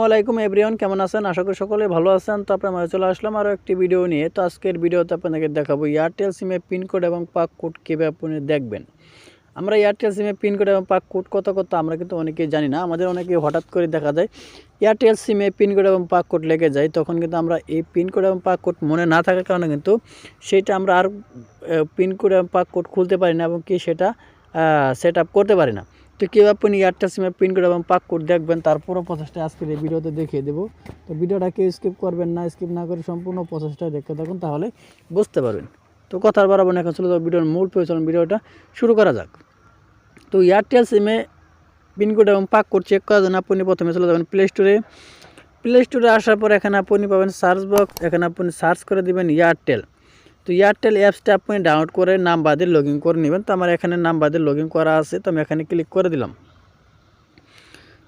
আসসালামাইকুম এভরিওয়ান, কেমন আছেন? আশা করি সকলে ভালো আছেন। তো আপনার চলে আসলাম আরও একটি ভিডিও নিয়ে। তো আজকের ভিডিওতে আপনাদেরকে দেখাবো এয়ারটেল সিমে পিনকোড এবং পাক কোড কীভাবে আপনি দেখবেন। আমরা এয়ারটেল সিমে পিনকোড এবং পাক কোড কত কত আমরা কিন্তু অনেকেই জানি না। আমাদের অনেকে হঠাৎ করে দেখা যায় এয়ারটেল সিমে পিনকোড এবং পাক কোড লেগে যায়। তখন কিন্তু আমরা এই পিনকোড এবং পাক কোড মনে না থাকার কারণে কিন্তু সেটা আমরা আর পিনকোড এবং পাক কোড খুলতে পারি না এবং কি সেটা সেট আপ করতে পারি না। তো কীভাবে আপনি এয়ারটেল সিমে পিনকোড এবং পাক কোড দেখবেন তার পুরো প্রসেসটা আজকের এই ভিডিওতে দেখিয়ে দেবো। তো ভিডিওটা ভিডিওটাকে স্কিপ করবেন না স্কিপ না করে সম্পূর্ণ প্রসেসটা দেখতে থাকুন, তাহলে বুঝতে পারবেন। তো কথার না এখন যাব ভিডিওর মূল প্রয়োজন ভিডিওটা, শুরু করা যাক। তো এয়ারটেল সিমে পিনকোড এবং পাক কোড চেক করার জন্য আপনি প্রথমে চলে যাবেন প্লে স্টোরে প্লে স্টোরে আসার পর এখানে আপনি পাবেন সার্চ বক্স এখানে আপনি সার্চ করে দিবেন এয়ারটেল তো এয়ারটেল অ্যাপসটা আপনি ডাউনলোড করে নাম্বার দিয়ে লগ করে নেবেন। তো আমার এখানে নাম্বার দিয়ে লগ করা আছে, তো আমি এখানে ক্লিক করে দিলাম।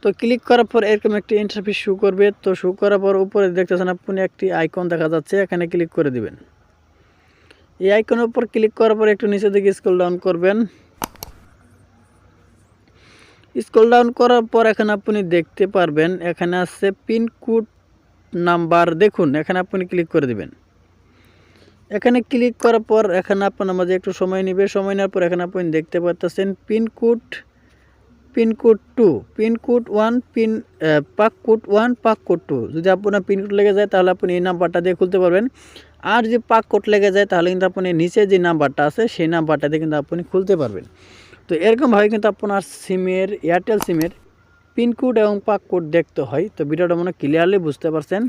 তো ক্লিক করার পর এরকম একটি ইন্টারফেস শু করবে। তো শু করার পর উপরে দেখতেছেন আপনি একটি আইকন দেখা যাচ্ছে, এখানে ক্লিক করে দিবেন। এই আইকনের উপর ক্লিক করার পর একটু নিচে দিকে স্ক্রল ডাউন করবেন। স্ক্রল ডাউন করার পর এখানে আপনি দেখতে পারবেন, এখানে আছে পিনকোড নাম্বার দেখুন, এখানে আপনি ক্লিক করে দিবেন। এখানে ক্লিক করার পর এখানে আপনার মাঝে একটু সময় নেবে। সময় নেওয়ার পর এখানে আপনি দেখতে পাচ্ছেন pin code pin code two pin code one pin পাক কোড ওয়ান পাক কোড টু যদি আপনার পিনকোড লেগে যায় তাহলে আপনি এই নাম্বারটা দিয়ে খুলতে পারবেন। আর যদি পাক কোড লেগে যায় তাহলে কিন্তু আপনি নিচে যে নাম্বারটা আছে সেই নাম্বারটা দিয়ে কিন্তু আপনি খুলতে পারবেন। তো এরকমভাবে কিন্তু আপনার সিমের এয়ারটেল সিমের পিনকোড এবং পাক কোড দেখতে হয়। তো ভিডিওটা মনে ক্লিয়ারলি বুঝতে পারছেন।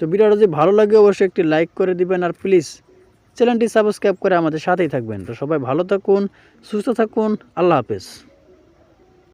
তো ভিডিওটা যদি ভালো লাগে অবশ্যই একটি লাইক করে দিবেন। আর প্লিজ চ্যানেলটি সাবস্ক্রাইব করে আমাদের সাথেই থাকবেন। তো সবাই ভালো থাকুন সুস্থ থাকুন আল্লাহ হাফেজ।